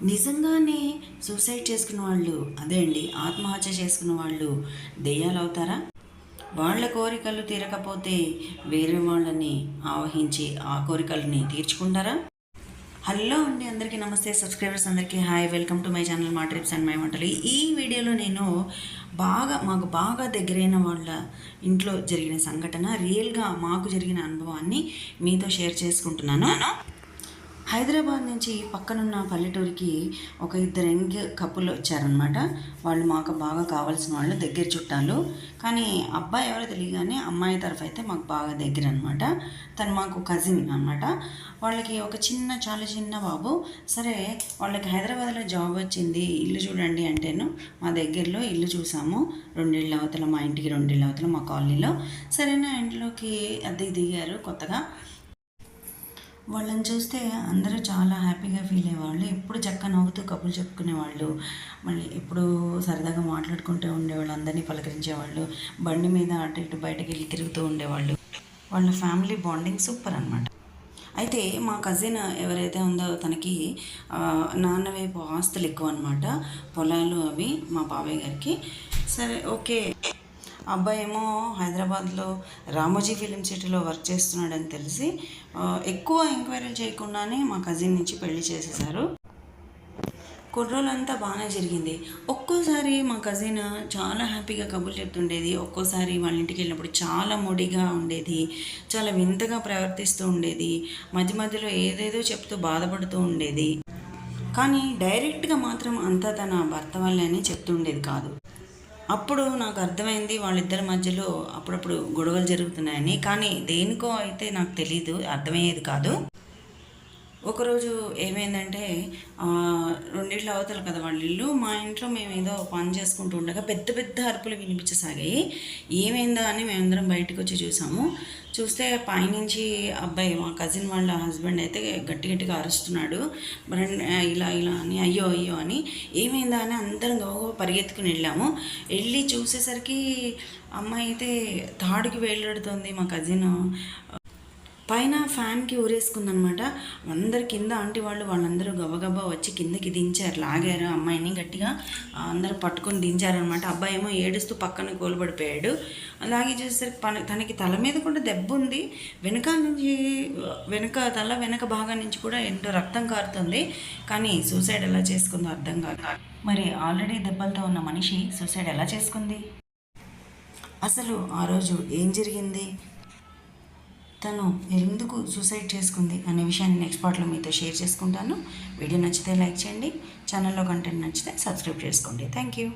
నిజంగానే సూసైడ్ చేసుకున్న వాళ్ళు అదే అండి ఆత్మహత్య చేసుకున్న వాళ్ళు దెయ్యాలు అవుతారా వాళ్ళ కోరికలు తీరకపోతే వేరే వాళ్ళని ఆవహించి ఆ కోరికలని తీర్చుకుంటారా? హలో అండి అందరికీ నమస్తే. సబ్స్క్రైబర్స్ అందరికీ hi welcome to my channel మా ట్రిప్స్ అండ్ మై వంటలు ఈ వీడియోలో నేను బాగా మాకు బాగా దగ్గరైన వాళ్ళ ఇంట్లో జరిగిన సంఘటన రియల్గా మాకు జరిగిన అనుభవాన్ని మీతో షేర్ చేసుకుంటున్నాను. హైదరాబాద్ నుంచి పక్కనున్న పల్లెటూరికి ఒక ఇద్దరు యంగ్ కప్పులు వచ్చారనమాట వాళ్ళు మాకు బాగా కావాల్సిన వాళ్ళు దగ్గర చుట్టాలు. కానీ అబ్బాయి ఎవరో తెలియగానే అమ్మాయి తరఫు అయితే మాకు బాగా దగ్గర అనమాట తను మాకు కజిన్ అనమాట వాళ్ళకి ఒక చిన్న చాలా చిన్న బాబు. సరే వాళ్ళకి హైదరాబాద్లో జాబ్ వచ్చింది. ఇల్లు చూడండి అంటేను మా దగ్గరలో ఇల్లు చూసాము. రెండిళ్ళ అవతల మా ఇంటికి రెండిళ్ళ అవతల మా కాలనీలో. సరైన ఇంట్లోకి అద్దెకి దిగారు కొత్తగా. వాళ్ళని చూస్తే అందరూ చాలా హ్యాపీగా ఫీల్ అయ్యేవాళ్ళు. ఎప్పుడు చక్క నవ్వుతూ కబుర్లు చెప్పుకునేవాళ్ళు. మళ్ళీ ఎప్పుడు సరదాగా మాట్లాడుకుంటూ ఉండేవాళ్ళు అందరినీ పలకరించేవాళ్ళు బండి మీద అటు ఇటు బయటకు వెళ్ళి తిరుగుతూ ఉండేవాళ్ళు. వాళ్ళ ఫ్యామిలీ బాండింగ్ సూపర్ అనమాట అయితే మా కజిన్ ఎవరైతే ఉందో తనకి నాన్న వైపు ఆస్తులు ఎక్కువ అనమాట పొలాలు అవి మా బాబాయ్ గారికి. సరే ఓకే. అబ్బాయి ఏమో హైదరాబాద్లో రామోజీ ఫిలిం సిటీలో వర్క్ చేస్తున్నాడని తెలిసి ఎక్కువ ఎంక్వైరీలు చేయకుండానే మా కజిన్ నుంచి పెళ్ళి చేసేసారు కుర్రోలంతా బాగానే జరిగింది. ఒక్కోసారి మా కజిన్ చాలా హ్యాపీగా కబుర్లు చెప్తుండేది. ఒక్కోసారి వాళ్ళ ఇంటికి వెళ్ళినప్పుడు చాలా మొడిగా ఉండేది. చాలా వింతగా ప్రవర్తిస్తూ ఉండేది. మధ్య మధ్యలో ఏదేదో చెప్తూ బాధపడుతూ ఉండేది. కానీ డైరెక్ట్గా మాత్రం అంతా తన భర్త వల్లనే చెప్తుండేది కాదు. అప్పుడు నాకు అర్థమైంది వాళ్ళిద్దరి మధ్యలో అప్పుడప్పుడు గొడవలు జరుగుతున్నాయని. కానీ దేనికో అయితే నాకు తెలీదు అర్థమయ్యేది కాదు. ఒకరోజు ఏమైందంటే రెండిళ్ళు అవతల కదా వాళ్ళ ఇల్లు మా ఇంట్లో మేము ఏదో పని చేసుకుంటూ ఉండగా పెద్ద పెద్ద అరుపులు వినిపించసాగాయి. ఏమైందా అని మేమందరం బయటకు వచ్చి చూసాము. చూస్తే పైనుంచి అబ్బాయి మా కజిన్ వాళ్ళ హస్బెండ్ అయితే గట్టి గట్టిగా అరుస్తున్నాడు. ఇలా ఇలా అని అయ్యో అయ్యో అని. ఏమైందా అని అందరం గౌరవ పరిగెత్తుకుని వెళ్ళాము. వెళ్ళి చూసేసరికి అమ్మాయి అయితే తాడుకి వేలాడుతుంది మా కజిన్. పైన ఫ్యాన్కి ఊరేసుకుందనమాట. అందరు కింద ఆంటీ వాళ్ళు వాళ్ళందరూ గబగబా వచ్చి కిందకి దించారు లాగారు. అమ్మాయిని గట్టిగా అందరూ పట్టుకొని దించారనమాట. అబ్బాయి ఏమో ఏడుస్తూ పక్కన కోల్పడిపోయాడు అలాగే చూసేసరికి పన తనకి తల మీద కూడా దెబ్బ ఉంది. వెనక నుంచి వెనక తల వెనక భాగం నుంచి కూడా ఎంతో రక్తం కారుతుంది. కానీ సూసైడ్ ఎలా చేసుకుందో అర్థం కాదు. మరి ఆల్రెడీ దెబ్బలతో ఉన్న మనిషి సూసైడ్ ఎలా చేసుకుంది? అసలు ఆ రోజు ఏం జరిగింది? తను ఎందుకు సూసైడ్ చేసుకుంది అనే విషయాన్ని నెక్స్ట్ పార్ట్లో మీతో షేర్ చేసుకుంటాను. వీడియో నచ్చితే లైక్ చేయండి. ఛానల్లో కంటెంట్ నచ్చితే సబ్స్క్రైబ్ చేసుకోండి. Thank you